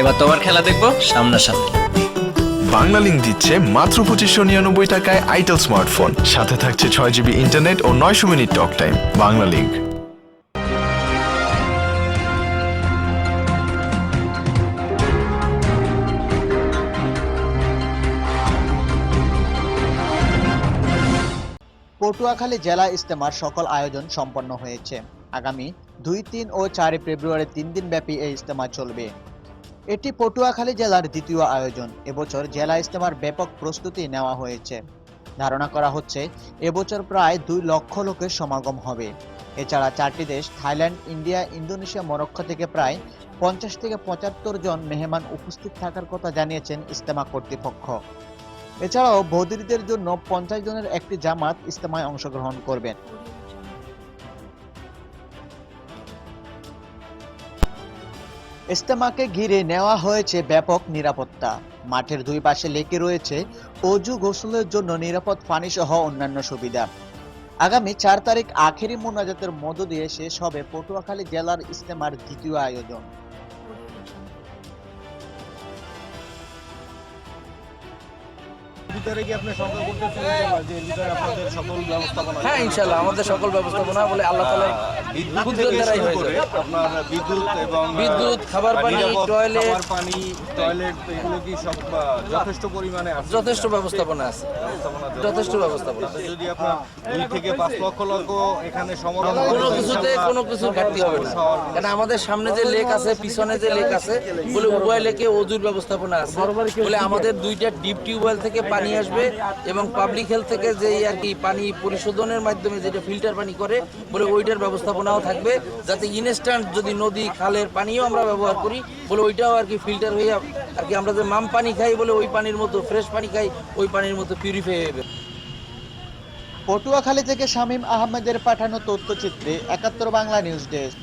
এবার তোমার খেলা দেখব সামনাসামনি। বাংলা লিঙ্ক দিচ্ছে মাত্র পঁচিশশো নিরানব্বই টাকায় আইটেল স্মার্টফোন সাথে থাকছে ছয় জিবি ইন্টারনেট ও নয়শো minute talk time Banglalink Patuakhali জেলা ইস্তেমার সকল আয়োজন সম্পন্ন হয়েছে। আগামী দুই তিন ও চারই ফেব্রুয়ারি তিন দিন ব্যাপী এই ইস্তেমা চলবে। এটি পটুয়াখালী জেলার দ্বিতীয় আয়োজন। এবছর জেলা ইস্তেমার ব্যাপক প্রস্তুতি নেওয়া হয়েছে। ধারণা করা হচ্ছে, এবছর প্রায় দুই লক্ষ লোকের সমাগম হবে। এছাড়া চারটি দেশ, থাইল্যান্ড, ইন্ডিয়া, ইন্দোনেশিয়া, মরক্কো থেকে প্রায় পঞ্চাশ থেকে পঁচাত্তর জন মেহমান উপস্থিত থাকার কথা জানিয়েছেন ইস্তেমা কর্তৃপক্ষ। এছাড়াও বৌদ্ধদের জন্য পঞ্চাশ জনের একটি জামাত ইস্তেমায় অংশগ্রহণ করবেন। ইস্তেমাকে ঘিরে নেওয়া হয়েছে ব্যাপক নিরাপত্তা। মাঠের দুই পাশে লেকে রয়েছে অজু গোসলের জন্য নিরাপদ পানি সহ অন্যান্য সুবিধা। আগামী চার তারিখ আখেরি মোনাজাতের মধ্য দিয়ে শেষ হবে পটুয়াখালী জেলার ইস্তেমার দ্বিতীয় আয়োজন। ভিতরে কি আপনি সংখ্যা করতেছেন যে ভিতরে আপনাদের সকল ব্যবস্থাপনা হ্যাঁ ইনশাল্লাহ আমাদের সকল ব্যবস্থাপনা বলে আল্লাহ বিদ্যুৎ দ্বারাই হয়ে যাবে। আপনার বিদ্যুৎ এবং বিদ্যুৎ, খাবার পানি, টয়লেট। খাবার পানি টয়লেট এগুলো কি সব যথেষ্ট পরিমাণে আছে? যথেষ্ট ব্যবস্থাপনা আছে। যথেষ্ট ব্যবস্থাপনা যদি আপনার দুই থেকে পাঁচ লক্ষ লোক এখানে সমাগম কোনো কিছুতে ইনশাআল্লাহ কোনো কিছু ঘাটতি হবে না। কারণ আমাদের সামনে যে লেক আছে পিছনে যে লেক আছে বলে উভয় লেকে অজুর ব্যবস্থাপনা আছে। বলে আমাদের দুইটা ডিপ টিউবওয়েল থেকে পানি আসবে এবং পাবলিক হেলথ থেকে যে আর কি পানি পরিশোধনের মাধ্যমে যেটা ফিল্টার পানি করে, বলে ওইটার ব্যবস্থাপনাও থাকবে, যাতে ইনস্ট্যান্ট যদি নদী, খালের পানিও আমরা ব্যবহার করি, বলে ওইটাও আর কি ফিল্টার হয়ে আর কি আমরা যে মাম পানি খাই বলে ওই পানির মতো ফ্রেশ পানি খাই, ওই পানির মতো পিউরিফাই হবে পটুয়াখালী থেকে শামীম আহমেদের পাঠানো তথ্যচিত্রে একাত্তর বাংলা নিউজ ডেস্ক।